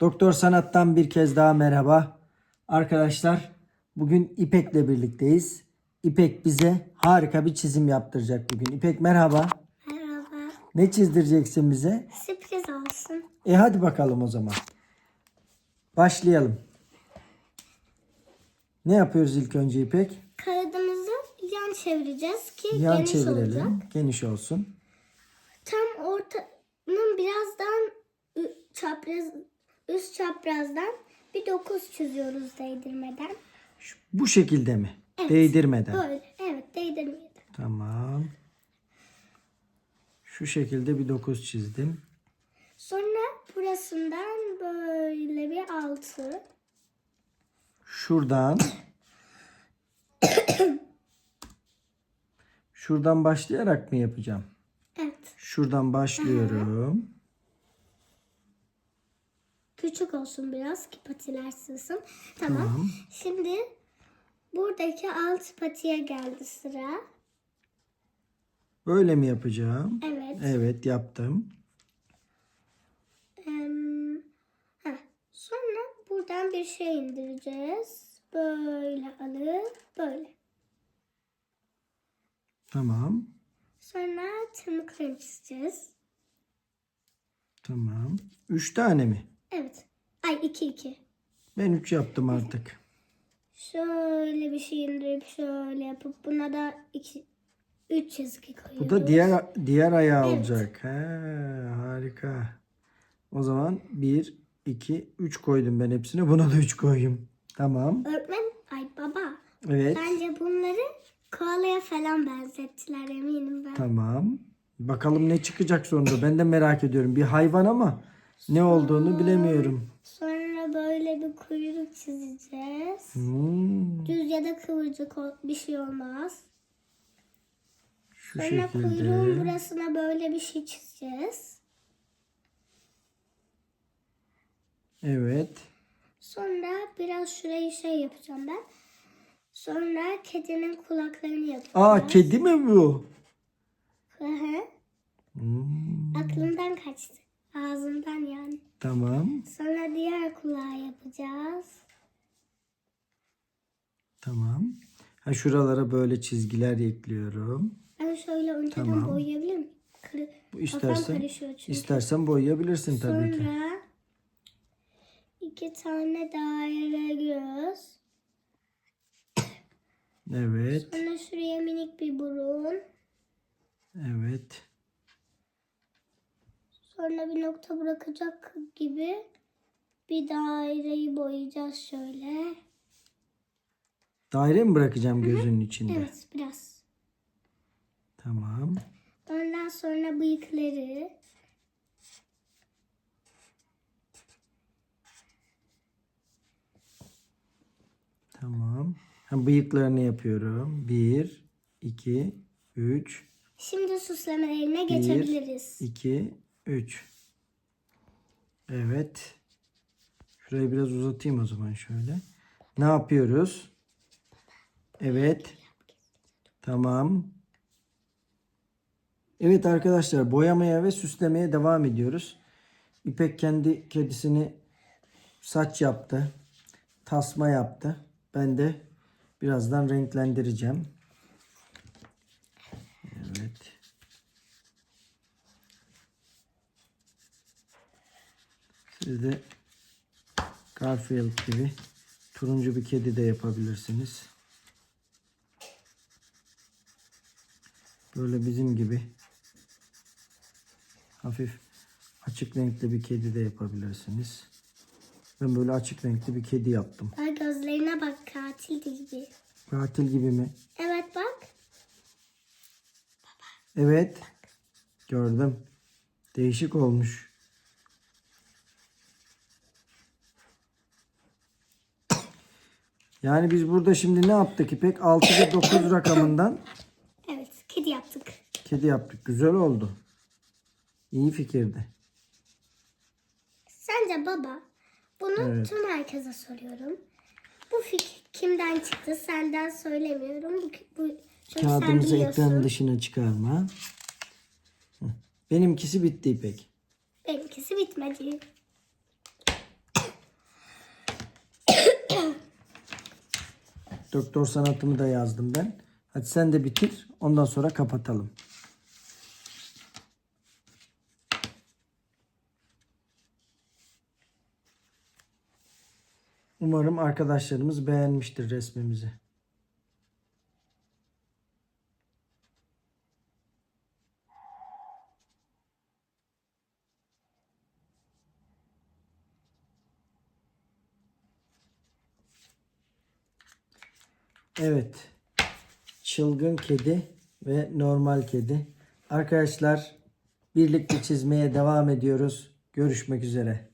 Doktor Sanat'tan bir kez daha merhaba. Arkadaşlar bugün İpek'le birlikteyiz. İpek bize harika bir çizim yaptıracak bugün. İpek merhaba. Merhaba. Ne çizdireceksin bize? Sürpriz olsun. E hadi bakalım o zaman. Başlayalım. Ne yapıyoruz ilk önce İpek? Kağıdımızı yan çevireceğiz ki Yan geniş çevirelim. olacak. Geniş olsun. Tam ortanın birazdan çapraz üst çaprazdan bir dokuz çiziyoruz değdirmeden. Şu- bu şekilde mi? Evet. Değdirmeden. Böyle. Evet değdirmeden. Tamam. Şu şekilde bir dokuz çizdim. Sonra burasından böyle bir altı. Şuradan Şuradan başlayarak mı yapacağım? Evet. Şuradan başlıyorum. Küçük olsun biraz ki patiler sığsın. Tamam. Tamam. Şimdi buradaki alt patiye geldi sıra. Böyle mi yapacağım? Evet. Evet yaptım. Heh. Sonra buradan bir şey indireceğiz. Böyle alıp böyle. Tamam. Sonra tırnaklarını çizeceğiz. Tamam. Üç tane mi? Evet. Ay iki iki. Ben üç yaptım artık. Şöyle bir şey indirip şöyle yapıp buna da iki, üç çizgi koyuyoruz. Bu da diğer diğer ayağı Evet. olacak. He, harika. O zaman bir, iki, üç koydum ben hepsine. Buna da üç koyayım. Tamam. Öğretmen, ay baba. Evet. Bence bunları koalaya falan benzettiler eminim ben. Tamam. Bakalım ne çıkacak sonunda. Ben de merak ediyorum. Bir hayvan ama ne olduğunu bilemiyorum. Sonra böyle bir kuyruk çizeceğiz. Hmm, Düz ya da kıvırcık bir şey olmaz. şu Sonra kuyruğun şekilde. burasına böyle bir şey çizeceğiz. Evet. Sonra biraz şurayı şey yapacağım ben. Sonra kedinin kulaklarını yapacağız. Aa kedi mi bu? Hı hı. Hmm, Aklımdan kaçtı. Ağzımdan yani. tamam. Sonra diğer kulağı yapacağız. Tamam. Ha şuralara böyle çizgiler ekliyorum. Ben şöyle önceden Tamam. boyayabilir miyim? Kırı- Bu Kafam istersen karışıyor çünkü. istersen boyayabilirsin tabii ki. Sonra iki tane daire göz. Evet. Sonra şuraya minik bir burun. Evet. Sonra bir nokta bırakacak gibi bir daireyi boyayacağız şöyle. Daire mi bırakacağım gözünün içinde? Evet biraz. Tamam. Ondan sonra bıyıkları. Tamam. Ha, bıyıklarını yapıyorum. Bir, iki, üç, Şimdi süslemelerine geçebiliriz. 2, 3. Evet. Şurayı biraz uzatayım o zaman şöyle. Ne yapıyoruz? Evet. Tamam. Evet arkadaşlar boyamaya ve süslemeye devam ediyoruz. İpek kendi kedisini saç yaptı. Tasma yaptı. Ben de birazdan renklendireceğim. Evet. Siz de Garfield gibi turuncu bir kedi de yapabilirsiniz. Böyle bizim gibi hafif açık renkli bir kedi de yapabilirsiniz. Ben böyle açık renkli bir kedi yaptım. Ay gözlerine bak katil gibi. Katil gibi mi? Evet bak. Evet. Gördüm. Değişik olmuş. Yani biz burada şimdi ne yaptık İpek? 6 ve 9 rakamından Evet kedi yaptık. kedi yaptık. Güzel oldu. İyi fikirdi. Sence baba bunu Evet. tüm herkese soruyorum. Bu fikir kimden çıktı? Senden söylemiyorum. Bu, bu çünkü sen Kağıdımızı biliyorsun. ekranın dışına çıkarma. Benimkisi bitti İpek. Benimkisi bitmedi. Doktor sanatımı da yazdım ben. Hadi sen de bitir. Ondan sonra kapatalım. Umarım arkadaşlarımız beğenmiştir resmimizi. Evet. Çılgın kedi ve normal kedi. Arkadaşlar birlikte çizmeye devam ediyoruz. Görüşmek üzere.